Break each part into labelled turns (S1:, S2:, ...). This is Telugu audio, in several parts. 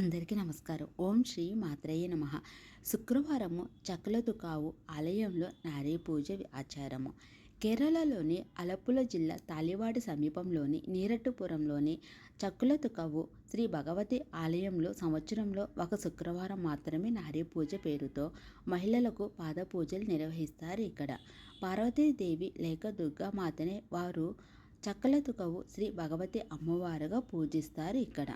S1: అందరికీ నమస్కారం. ఓం శ్రీ మాత్రేయ నమ. శుక్రవారము చక్కలతుకావు ఆలయంలో నారీ పూజ ఆచారము. కేరళలోని అలప్పుల జిల్లా తాలివాడి సమీపంలోని నీరట్టుపురంలోని చక్కులతుకవు శ్రీ భగవతి ఆలయంలో సంవత్సరంలో ఒక శుక్రవారం మాత్రమే నారీ పూజ పేరుతో మహిళలకు పాద పూజలు నిర్వహిస్తారు ఇక్కడ. పార్వతీదేవి లేక దుర్గామాతనే వారు చక్కలతుకవు శ్రీ భగవతి అమ్మవారుగా పూజిస్తారు ఇక్కడ.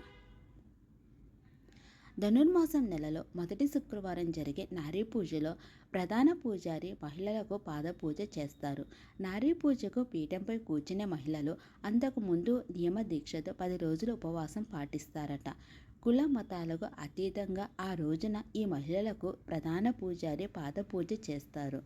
S1: ధనుర్మాసం నెలలో మొదటి శుక్రవారం జరిగే నారీ పూజలో ప్రధాన పూజారి మహిళలకు పాద పూజ చేస్తారు. నారీ పూజకు పీఠంపై కూర్చునే మహిళలు అంతకు ముందు నియమ దీక్షతో పది రోజులు ఉపవాసం పాటిస్తారట. కుల మతాలకు అతీతంగా ఆ రోజున ఈ మహిళలకు ప్రధాన పూజారి పాద పూజ చేస్తారు.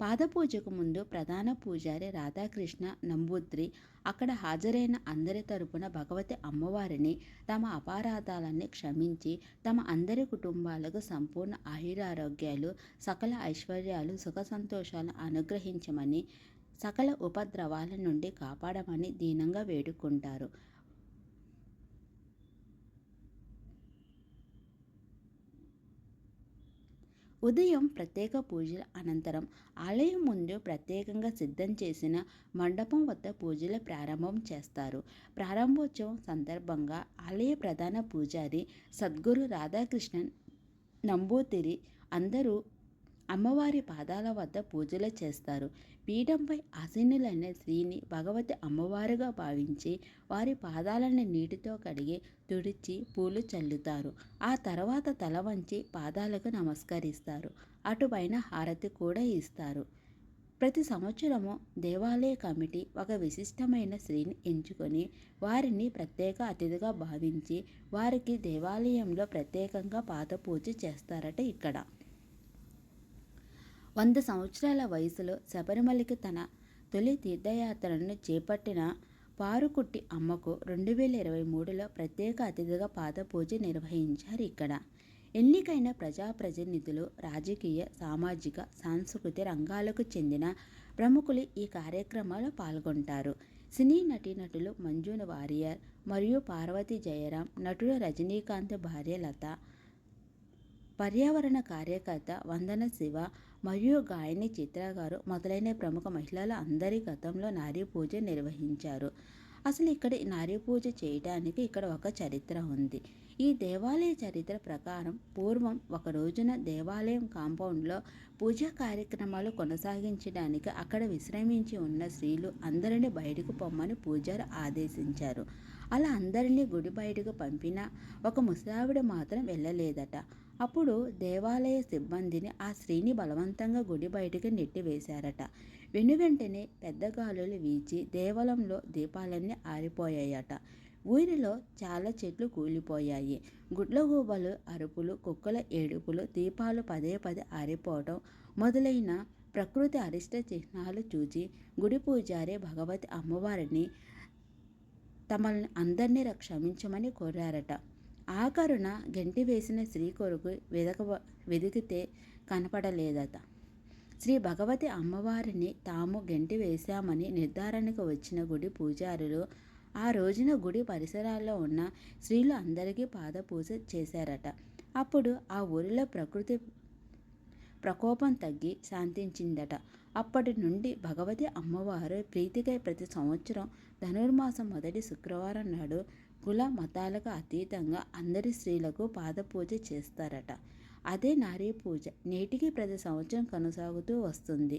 S1: పాదపూజకు ముందు ప్రధాన పూజారి రాధాకృష్ణ నంబూద్రి అక్కడ హాజరైన అందరి తరపున భగవతి అమ్మవారిని తమ అపారాధాలన్నీ క్షమించి తమ అందరి కుటుంబాలకు సంపూర్ణ ఆయురారోగ్యాలు సకల ఐశ్వర్యాలు సుఖ సంతోషాలు అనుగ్రహించమని సకల ఉపద్రవాల నుండి కాపాడమని దీనంగా వేడుకుంటారు. ఉదయం ప్రత్యేక పూజల అనంతరం ఆలయం ముందు ప్రత్యేకంగా సిద్ధం చేసిన మండపం వద్ద పూజలు ప్రారంభం చేస్తారు. ప్రారంభోత్సవం సందర్భంగా ఆలయ ప్రధాన పూజారి సద్గురు రాధాకృష్ణన్ నంబూతిరి అందరూ అమ్మవారి పాదాల వద్ద పూజలు చేస్తారు. పీఠంపై ఆసీనులైన స్త్రీని భగవతి అమ్మవారుగా భావించి వారి పాదాలను నీటితో కడిగి తుడిచి పూలు చల్లుతారు. ఆ తర్వాత తల వంచి పాదాలకు నమస్కరిస్తారు. అటుపైన హారతి కూడా ఇస్తారు. ప్రతి సంవత్సరము దేవాలయ కమిటీ ఒక విశిష్టమైన స్త్రీని ఎంచుకొని వారిని ప్రత్యేక అతిథిగా భావించి వారికి దేవాలయంలో ప్రత్యేకంగా పాత పూజ చేస్తారట ఇక్కడ. వంద సంవత్సరాల వయసులో శబరిమలకి తన తొలి తీర్థయాత్రను చేపట్టిన పారుకుట్టి అమ్మకు రెండు వేల ఇరవై మూడులో ప్రత్యేక అతిథిగా పాదపూజ నిర్వహించారు ఇక్కడ. ఎన్నికైన ప్రజాప్రతినిధులు రాజకీయ సామాజిక సాంస్కృతిక రంగాలకు చెందిన ప్రముఖులు ఈ కార్యక్రమంలో పాల్గొంటారు. సినీ నటీనటులు మంజున వారియర్ మరియు పార్వతి జయరాం నటుడు రజనీకాంత్ భార్య లత పర్యావరణ కార్యకర్త వందన శివ మరియు గాయని చిత్ర గారు మొదలైన ప్రముఖ మహిళల అందరి గతంలో నారీ పూజ నిర్వహించారు. అసలు ఇక్కడ నారీ పూజ చేయడానికి ఇక్కడ ఒక చరిత్ర ఉంది. ఈ దేవాలయ చరిత్ర ప్రకారం పూర్వం ఒక రోజున దేవాలయం కాంపౌండ్లో పూజా కార్యక్రమాలు కొనసాగించడానికి అక్కడ విశ్రమించి ఉన్న స్త్రీలు అందరినీ బయటకు పొమ్మని పూజారు ఆదేశించారు. అలా అందరినీ గుడి బయటకు పంపిన ఒక ముసావిడ మాత్రం వెళ్ళలేదట. అప్పుడు దేవాలయ సిబ్బందిని ఆ స్త్రీని బలవంతంగా గుడి బయటకు నెట్టివేశారట. వెను వెంటనే పెద్ద గాలులు వీచి దేవాలయంలో దీపాలన్నీ ఆరిపోయాయట. ఊరిలో చాలా చెట్లు కూలిపోయాయి. గుడ్లగూబలు అరుపులు కుక్కల ఏడుపులు దీపాలు పదే పదే ఆరిపోవటం మొదలైన ప్రకృతి అరిష్ట చిహ్నాలు చూచి గుడి పూజారి భగవతి అమ్మవారిని తమల్ని అందరినీ క్షమించమని కోరారట. ఆఖరున గంటి వేసిన స్త్రీ కొరకు వెదక వెదికితే కనపడలేదట. శ్రీ భగవతి అమ్మవారిని తాము గంటి వేశామని నిర్ధారణకు వచ్చిన గుడి పూజారులు ఆ రోజున గుడి పరిసరాల్లో ఉన్న స్త్రీలు అందరికీ పాదపూజ చేశారట. అప్పుడు ఆ ఊరిలో ప్రకృతి ప్రకోపం తగ్గి శాంతించిందట. అప్పటి నుండి భగవతి అమ్మవారు ప్రీతికై ప్రతి సంవత్సరం ధనుర్మాసం మొదటి శుక్రవారం నాడు కుల మతాలకు అతీతంగా అందరి స్త్రీలకు పాదపూజ చేస్తారట. అదే నారీ పూజ నేటికి ప్రతి సంవత్సరం కొనసాగుతూ వస్తుంది.